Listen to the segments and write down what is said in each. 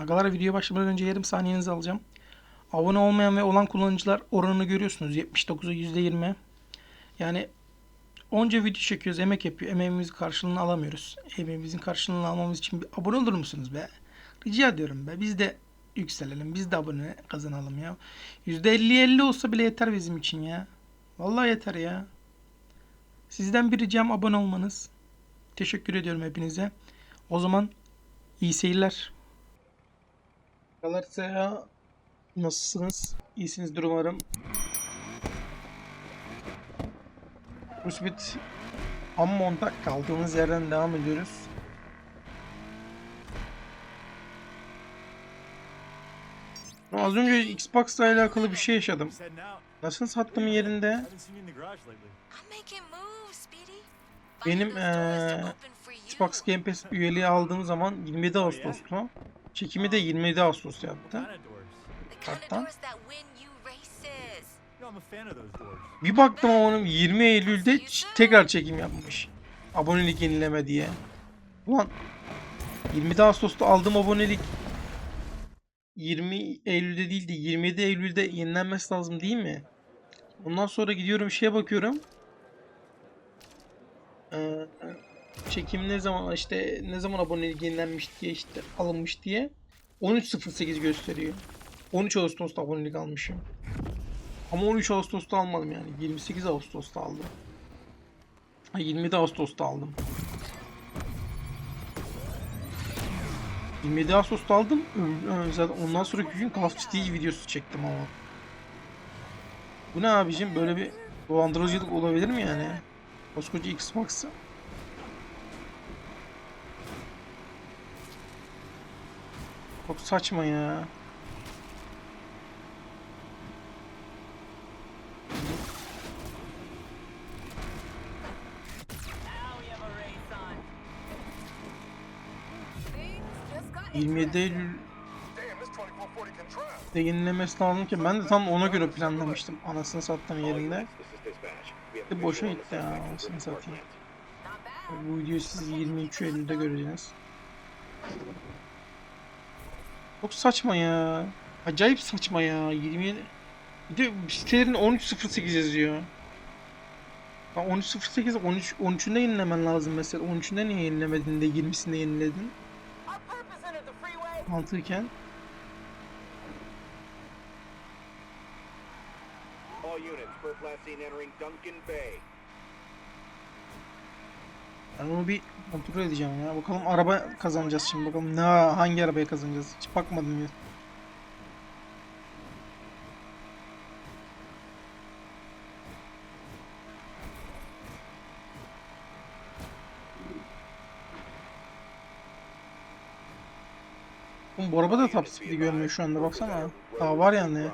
Agalar videoya başlamadan önce yarım saniyenizi alacağım. Abone olmayan ve olan kullanıcılar oranını görüyorsunuz. 79'a %20. Yani onca video çekiyoruz, emek yapıyor. Emeğimizin karşılığını alamıyoruz. Emeğimizin karşılığını almamız için bir abone olur musunuz be? Rica ediyorum be. Biz de yükselelim. Biz de abone kazanalım ya. %50-50 olsa bile yeter bizim için ya. Vallahi yeter ya. Sizden bir ricam abone olmanız. Teşekkür ediyorum hepinize. O zaman iyi seyirler. Galatasaray'a nasılsınız? İyisinizdir umarım. Rusbit Ammon'da kaldığımız yerden devam ediyoruz. Az önce Xbox'la alakalı bir şey yaşadım. Nasıl sattım yerinde? Benim you. Xbox Game Pass üyeliği aldığım zaman 27 Ağustos'tu. Çekimi de 27 Ağustos yaptı. Races. Bir baktım onun 20 Eylül'de tekrar çekim yapmış. Abonelik yenileme diye. Ulan 20 Ağustos'ta aldığım abonelik 20 Eylül'de değil de 27 Eylül'de yenilenmesi lazım değil mi? Ondan sonra gidiyorum şeye bakıyorum. Çekim ne zaman işte ne zaman abonelik yenilenmiş diye işte alınmış diye 13.08 gösteriyor. 13 Ağustos'ta abonelik almışım. Ama 13 Ağustos'ta almadım yani. 28 Ağustos'ta aldım. Ha, 27 Ağustos'ta aldım. 27 Ağustos'ta aldım. Zaten ondan sonraki gün Call of Duty videosu çektim ama. Bu ne abicim? Böyle bir dolandırıcılık olabilir mi yani? Koskoca Xbox'ı. Çok saçma ya. Things just got 27 Eylül de yenilemesi lazım ki ben de tam ona göre planlamıştım anasını sattığım yerinde. De boşa gitti ya anasını satayım. Bu videoyu siz 23 Eylül'de göreceksiniz. Çok saçma ya. Acayip saçma ya. 27 bir de sitelerin 13.08 yazıyor. Ya 13.08 13 13'ünde yenilemen lazım mesela. 13'ünde niye yenilemedin de 20'sinde yeniledin? Mantıken. All units, first last seen entering Duncan Bay. Ben onu bir kontrol edeceğim ya. Bakalım araba kazanacağız şimdi. Bakalım ne hangi arabaya kazanacağız. Hiç bakmadım ya. Bu araba da top speed'i görmüyor şu anda baksana. Daha var yani.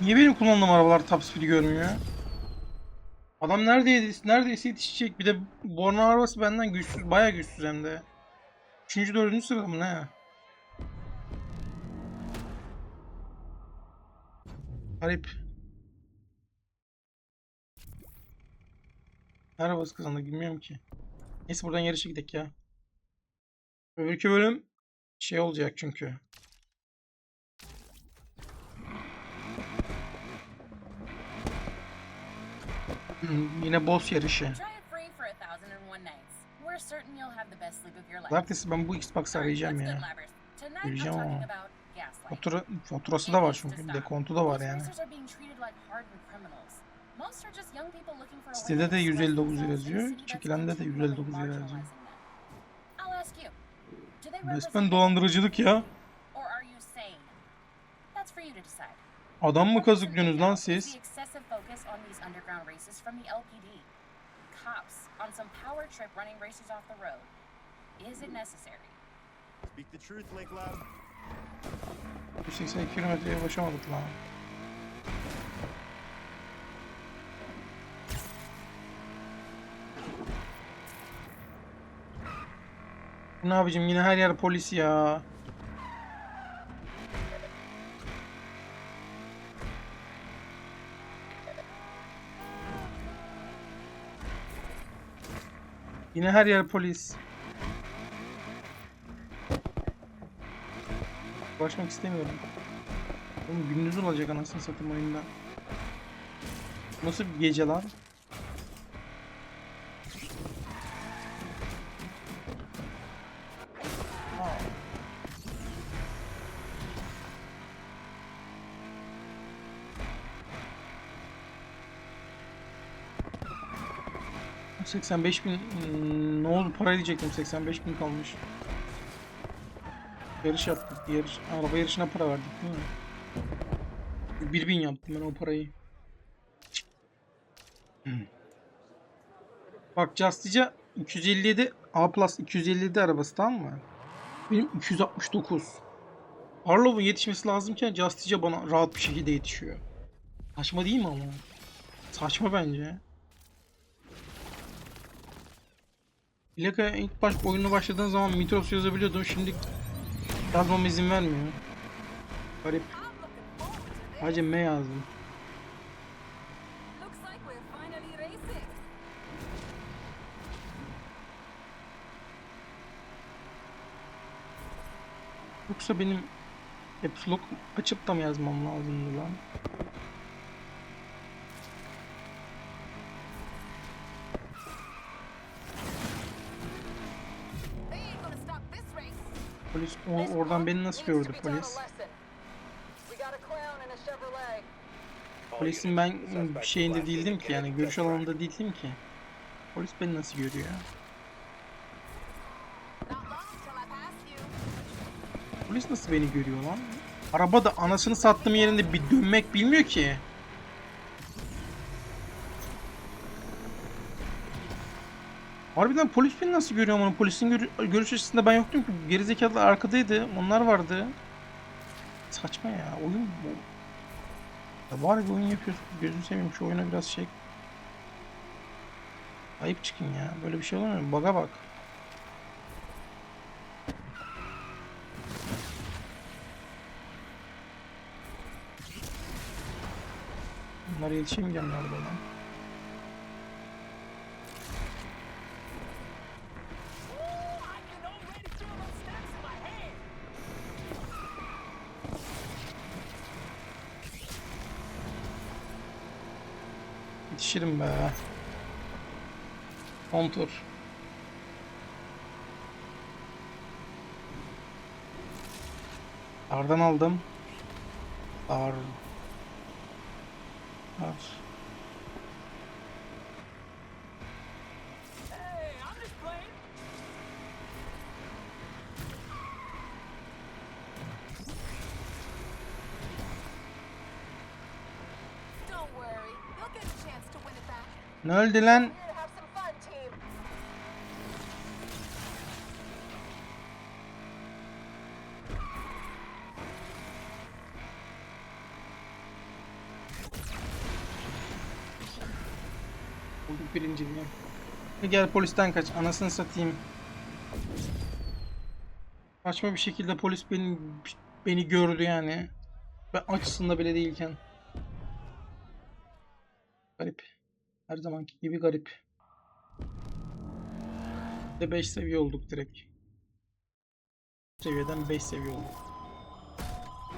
Niye benim kullandığım arabalar top speed'i görmüyor? Adam neredeyse, neredeyse yetişecek. Bir de Borna arabası benden güçsüz. Bayağı güçsüz hem de. Üçüncü, dördüncü sırada mı ne? Garip. Arabası kazandı bilmiyorum ki. Neyse buradan yarışa gidelim ya. Öbürkü bölüm şey olacak çünkü. Sleep of your life. Pazartesi ben bu Xbox'ı arayacağım ya. Göreceğim ama. Fatura, faturası da var çünkü. Dekontu da var yani. Sitede de express 159 themselves in a yazıyor, çekilende de continually 159 yazıyor. marginalizing them. I'll ask you. Do they represent Resmen dolandırıcılık ya. Adam mı kazıklıyorsunuz lan siz? Bu 80 kilometreye ulaşamadık lan. Ne abicim yine her yer polis ya. Yine her yer polis. Uğraşmak istemiyorum. Oğlum gündüz olacak anasını satayım oyunda. Nasıl bir gece lan? 85 bin hmm, ne oldu para diyecektim 85 bin kalmış. Yarış yaptık yarış araba yarışına para verdik değil mi? 1 bin yaptım ben o parayı. Bak Justice'a 257 A Plus 257 arabası tamam mı? Benim 269. Arlov'un yetişmesi lazımken Justice'a bana rahat bir şekilde yetişiyor. Saçma değil mi ama? Saçma bence. Plaka'ya ilk baş oyunu başladığın zaman Mitros yazabiliyordum. Şimdi yazmama izin vermiyor. Garip. Sadece M yazdım. Yoksa benim Caps Lock açıp da mı yazmam lazımdı lan? Polis o, oradan beni nasıl gördü polis? Polisin ben suspect şeyinde blasted değildim ki yani görüş alanında değildim ki. Polis beni nasıl görüyor? Polis nasıl beni görüyor lan? Araba da anasını sattığım yerinde bir dönmek bilmiyor ki. Harbiden polis beni nasıl görüyor ama polisin görü- görüş açısında ben yoktum ki. Gerizekalılar arkadaydı. Onlar vardı. Saçma ya. Oyun bu. Ya bari bir oyun yapıyorsun. Gözünü seveyim şu oyuna biraz şey. Ayıp çıkın ya. Böyle bir şey mu? Baga bak. Bunlara yetişemeyeceğim galiba lan. Yetişirim be. Kontur. Dardan aldım. Dar. Dar. Ne öldü lan? Bulduk birinciliği. Gel polisten kaç. Anasını satayım. Saçma bir şekilde polis beni beni gördü yani. Ben açısında bile değilken. Garip. Her zamanki gibi garip. De 5 seviye olduk direkt. Seviyeden 5 seviye olduk.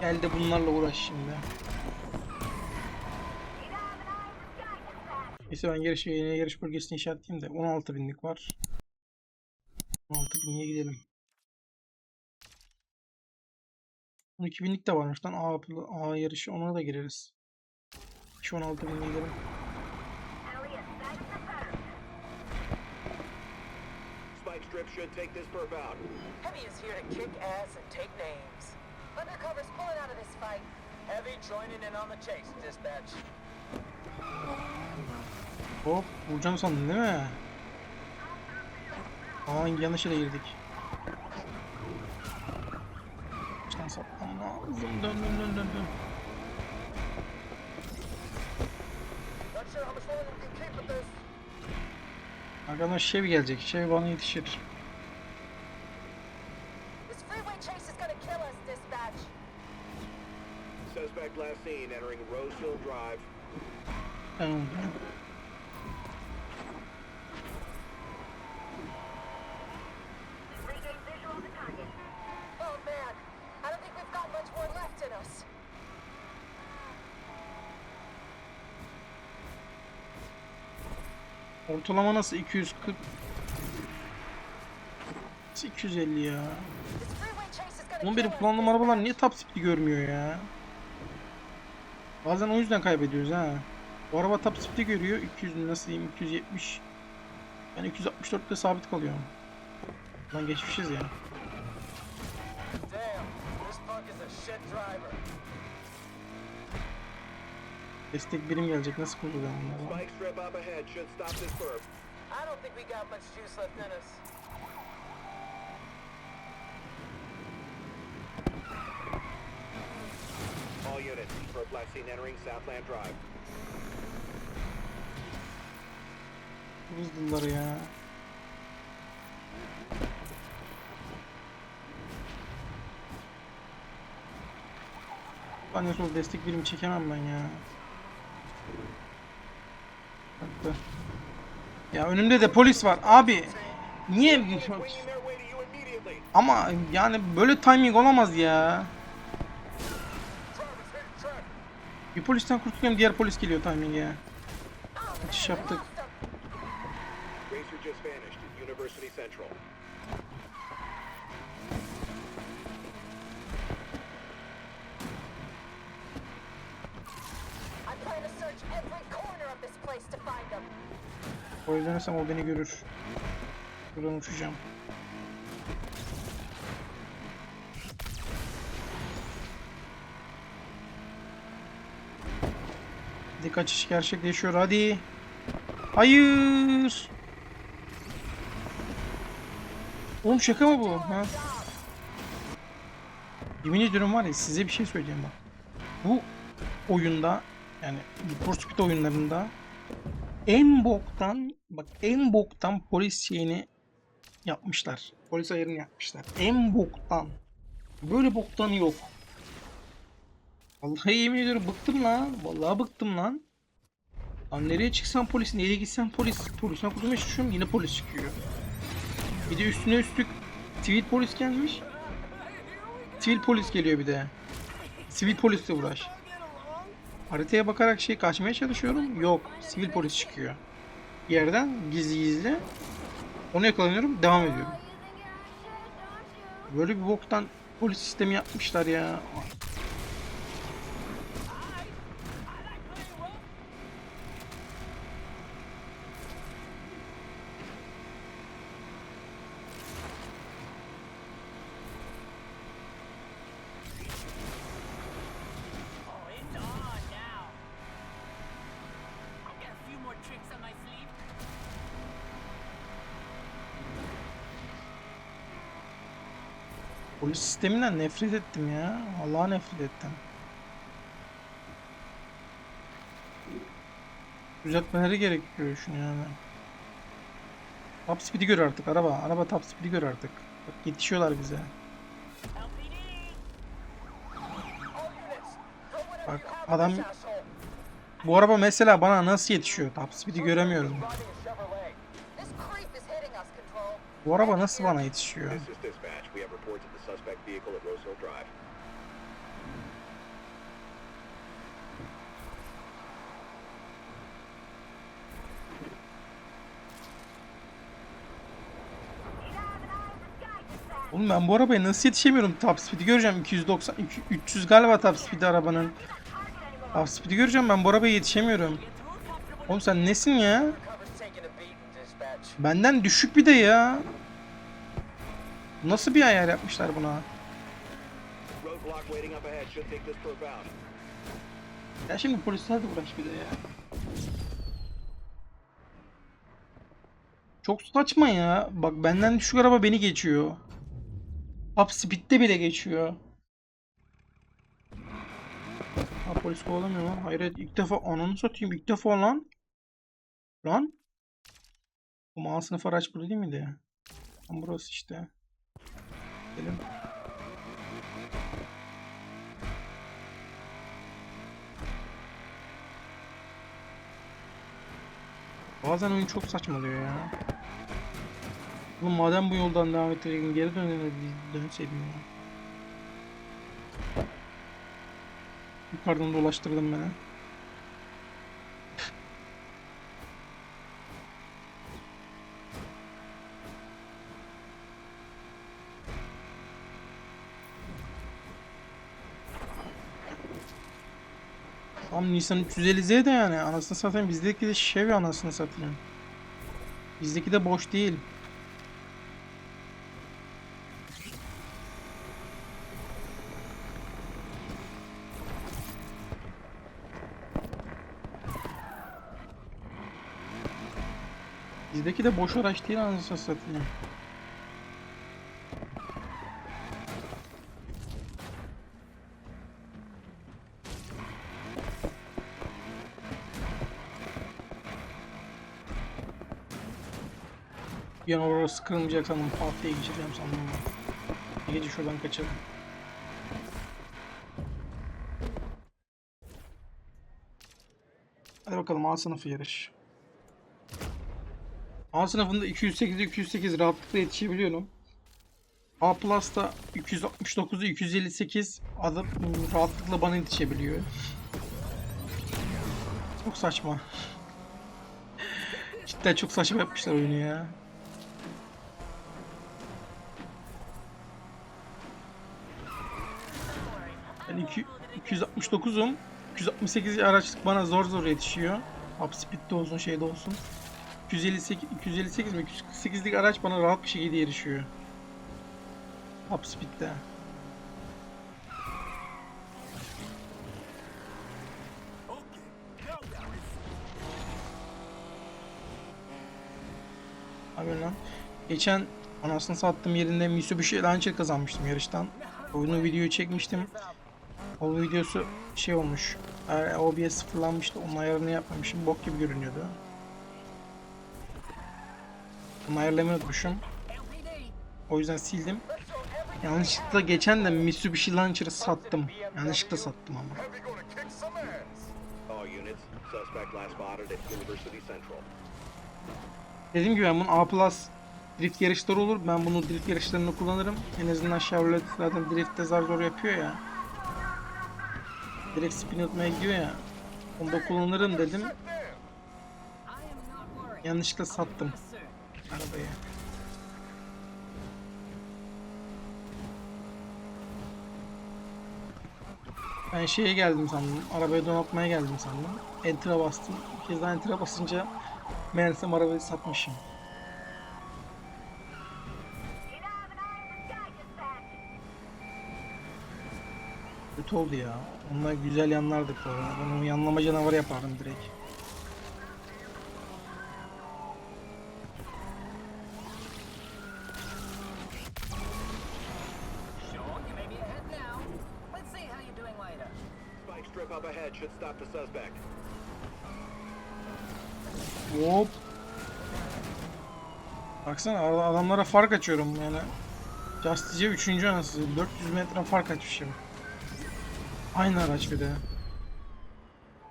Gel de bunlarla uğraş şimdi. Neyse ben yarış, yeni yarış bölgesini işaretleyeyim de 16 binlik var. 16 binliğe gidelim. 12 binlik de varmış lan A, A yarışı ona da gireriz. Şu 16 binliğe gidelim. Should take this perp out. Heavy is here to kick ass and take names. Undercover's pulling out of this fight. Heavy joining in on the chase, dispatch. Hop vuracağım sandın değil mi? Aman yanlış yere girdik. Baştan sapmam lazım. Dön dön dön dön dön. Arkadan Chevy gelecek. Chevy bana yetişir. Ortalama nasıl 240? 250 ya. This freeway chase is gonna Oğlum kill benim us. kullandığım arabalar niye top speed görmüyor ya? Bazen o yüzden kaybediyoruz ha. Bu araba top speed görüyor. 200 nasıl diyeyim 270. Ben 264'te sabit kalıyorum. Lan geçmişiz ya. Destek birim gelecek. Nasıl kurtulacağım bunları? All units, last seen entering Southland Drive. Hızlılar ya. Ben sol destek birim çekemem ben ya. Bak da. Ya önümde de polis var abi. Niye? Ama yani böyle timing olamaz ya. Bir polisten kurtuluyorum diğer polis geliyor timing'e. Kaçış yaptık. I plan to search every corner of this place to find them. O yüzden desem o beni görür. Buradan uçacağım. Hadi kaçış gerçekleşiyor hadi. Hayır. Oğlum şaka mı bu? Ha? Yemin ediyorum var ya size bir şey söyleyeceğim bak. Bu oyunda yani for Speed oyunlarında en boktan bak en boktan polis şeyini yapmışlar. Polis ayarını yapmışlar. En boktan. Böyle boktanı yok. Vallahi yemin ediyorum bıktım lan. Vallahi bıktım lan. Lan nereye çıksam polis, nereye gitsem polis. Polisten kurtulmaya çalışıyorum yine polis çıkıyor. Bir de üstüne üstlük sivil polis gelmiş. Sivil polis geliyor bir de. Sivil polisle uğraş. Haritaya bakarak şey kaçmaya çalışıyorum. Yok. Sivil polis çıkıyor. Yerden gizli gizli. Onu yakalanıyorum. Devam ediyorum. Böyle bir boktan polis sistemi yapmışlar ya. Polis sisteminden nefret ettim ya. Allah'a nefret ettim. Düzeltmeleri gerekiyor şunu yani. Top speed'i gör artık araba. Araba top speed'i gör artık. Bak yetişiyorlar bize. Bak adam bu araba mesela bana nasıl yetişiyor? Top speed'i göremiyorum. Bu araba nasıl bana yetişiyor? This is dispatch. We have reports of the suspect vehicle at Rose Hill Drive. Oğlum ben bu arabaya nasıl yetişemiyorum? Top speed'i göreceğim. 290, 300 galiba top speed'i arabanın. Top speed'i göreceğim ben bu arabaya yetişemiyorum. Oğlum sen nesin ya? Benden düşük bir de ya. Nasıl bir ayar yapmışlar buna? Ya şimdi polisler de uğraş bir de ya. Çok saçma ya. Bak benden düşük araba beni geçiyor. Top speed'de bile geçiyor. Ha polis kovalamıyor lan. Hayret ilk defa ananı satayım ilk defa lan. Lan. Bu mal sınıf araç burada değil miydi? Tam burası işte gidelim. Bazen oyun çok saçmalıyor ya. Oğlum madem bu yoldan devam ettirelim geri dönelim dönseydim ya. Yukarıdan dolaştırdım beni. Tam Nisan 350Z de yani anasını satayım bizdeki de Chevy anasını satayım. Bizdeki de boş değil. Bizdeki de boş araç değil anasını satayım. Bir an orası kırılmayacak sandım. Pat diye geçeceğim sandım. Gece şuradan kaçalım. Hadi bakalım A sınıfı yarış. A sınıfında 208'e 208 rahatlıkla yetişebiliyorum. A Plus'ta 269'u 258 adım rahatlıkla bana yetişebiliyor. Çok saçma. Cidden çok saçma yapmışlar oyunu ya. Ben iki- 269'um. 268 araç bana zor zor yetişiyor. Up speed'de olsun şeyde olsun. 258, 258 mi? 248'lik araç bana rahat bir şekilde yarışıyor. Up speed'de. Abi lan. Geçen anasını sattığım yerinde Mitsubishi Lancer kazanmıştım yarıştan. Oyunu videoyu çekmiştim. O videosu şey olmuş. OBS sıfırlanmıştı. Onun ayarını yapmamışım. Bok gibi görünüyordu. Onu ayarlamayı unutmuşum. O yüzden sildim. Yanlışlıkla geçen de Mitsubishi Lancer'ı sattım. Yanlışlıkla sattım ama. Dediğim gibi ben bunun A Plus drift yarışları olur. Ben bunu drift yarışlarında kullanırım. En azından Chevrolet zaten driftte zar zor yapıyor ya. Direkt spin atmaya gidiyor ya. Onu da kullanırım dedim. Yanlışlıkla sattım arabayı. Ben şeye geldim sandım. Arabayı donatmaya geldim sandım. Enter'a bastım. Bir kez daha enter'a basınca meğersem arabayı satmışım. Oldu ya. Onlar güzel yanlardı bu arada. Ben onu yanlama canavarı yapardım direkt. Hop. Baksana adamlara fark açıyorum yani. Justice'e 3. anası. 400 metre fark açmışım. Aynı araç bir de.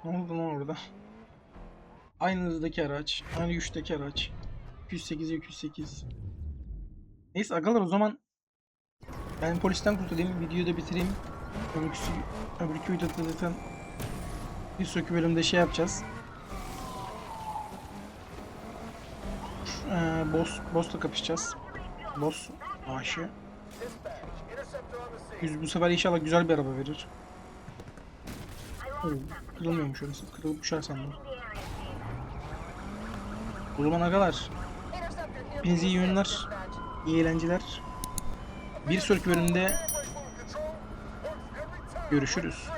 Ne oldu lan orada? Aynı hızdaki araç. Aynı güçteki araç. 208'e 208. Neyse agalar o zaman ben polisten kurtulayım. Videoyu da bitireyim. Öbürküsü, öbürkü videoda zaten bir sonraki bölümde şey yapacağız. Ee, boss, boss'la kapışacağız. Boss maaşı. Yüz, bu sefer inşallah güzel bir araba verir. Oo, kırılmıyormuş orası. Kırılıp uçar sandım. O zaman agalar. Hepinize iyi oyunlar. iyi eğlenceler. Bir sonraki bölümde görüşürüz.